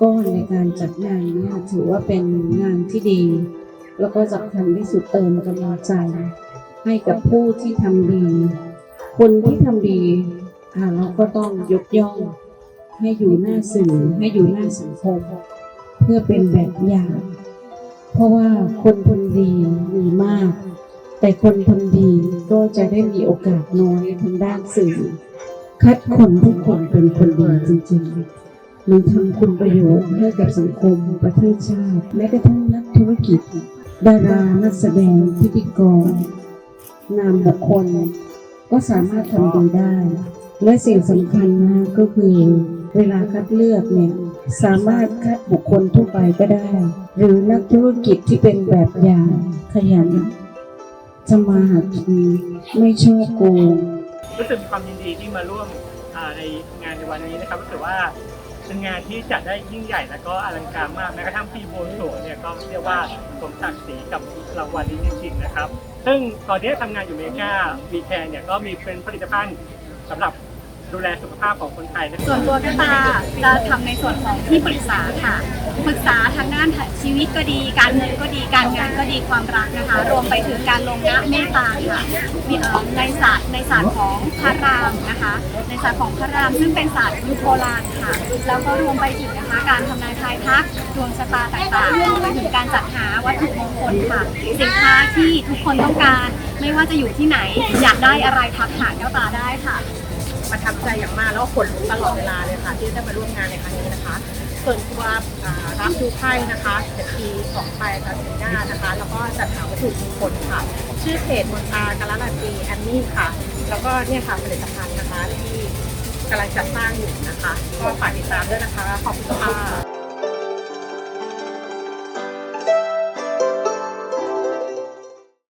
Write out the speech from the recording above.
ก้อนในการจัดงานเนี่ยถือว่าเป็นงานที่ดี แล้วก็สำคัญที่สุดเติมกำลังใจ ให้กับผู้ที่ทำดี คนที่ทำดีอ่าเราก็ต้องยกย่อง ให้อยู่หน้าสื่อให้อยู่หน้าสังคม เพื่อเป็นแบบอย่าง เพราะว่าคนคนดีมีมาก แต่คนคนดีก็จะได้มีโอกาสน้อยทางด้านสื่อ คัดคนทุกคนเป็นคนดีจริงๆ หรือทำคุณประโยชน์ให้กับสังคมประเทศชาติ แม้กระทั่งนักธุรกิจ ดารานักแสดงพิธีกร นามบุคคล ก็สามารถทำดีได้ และสิ่งสำคัญนะก็คือ เวลาคัดเลือกเนี่ยสามารถคัดบุคคลทั่วไปก็ได้ หรือนักธุรกิจที่เป็นแบบอย่างขยันจะมาหากินไม่ชอบโกงรู้สึกมีความยินดีที่มาร่วมในงานในวันนี้นะครับรู้สึกว่า เป็นงานที่จัดได้ยิ่งใหญ่และก็อลังการมากแม้กระทั่งพี่โบนโสเนี่ยก็เรียกว่าสมศักดิ์ศรีกับรางวัลนี้จริงๆนะครับ ซึ่งตอนนี้ทำงานอยู่อเมริกาวีแคร์เนี่ยก็มีเป็นผลิตภัณฑ์สำหรับดูแลสุขภาพของคนไทยนะส่วนตัวก็ตาจะทำในส่วนของที่ปรึกษาค่ะ ปรึกษาทางด้านชีวิตก็ดี การเงินก็ดีการงานก็ดีความรักนะคะ รวมไปถึงการลงนะเมตตาค่ะมีเอ่อในศาสตร์ในศาสตร์ของพระรามนะคะ ในศาสตร์ของพระรามซึ่งเป็นศาสตร์ยุคโบราณค่ะแล้วก็รวมไปถึงนะคะ การทำนายทายทักดวงชะตาต่างๆรวมไปถึงการจัดหาวัตถุมงคลค่ะสินค้าที่ทุกคนต้องการ ไม่ว่าจะอยู่ที่ไหน อยากได้อะไรทักหาแก้วตาได้ค่ะ ประทับใจอย่างมากแล้วก็ขนลุกตลอดเวลาเลยค่ะ ที่ได้มาร่วมงานในครั้งนี้นะคะ ส่วนตัวรับดูไพ่นะคะจากปีของไปกับซีน่านะคะ แล้วก็จัดหาวัตถุมงคลค่ะ ชื่อเพจมนตากาลาตีแอนนี่ค่ะ แล้วก็เนี่ยค่ะผลิตภัณฑ์นะคะที่กำลังจัดสร้างอยู่นะคะ ก็ฝากติดตามด้วยนะคะ ขอบคุณค่ะ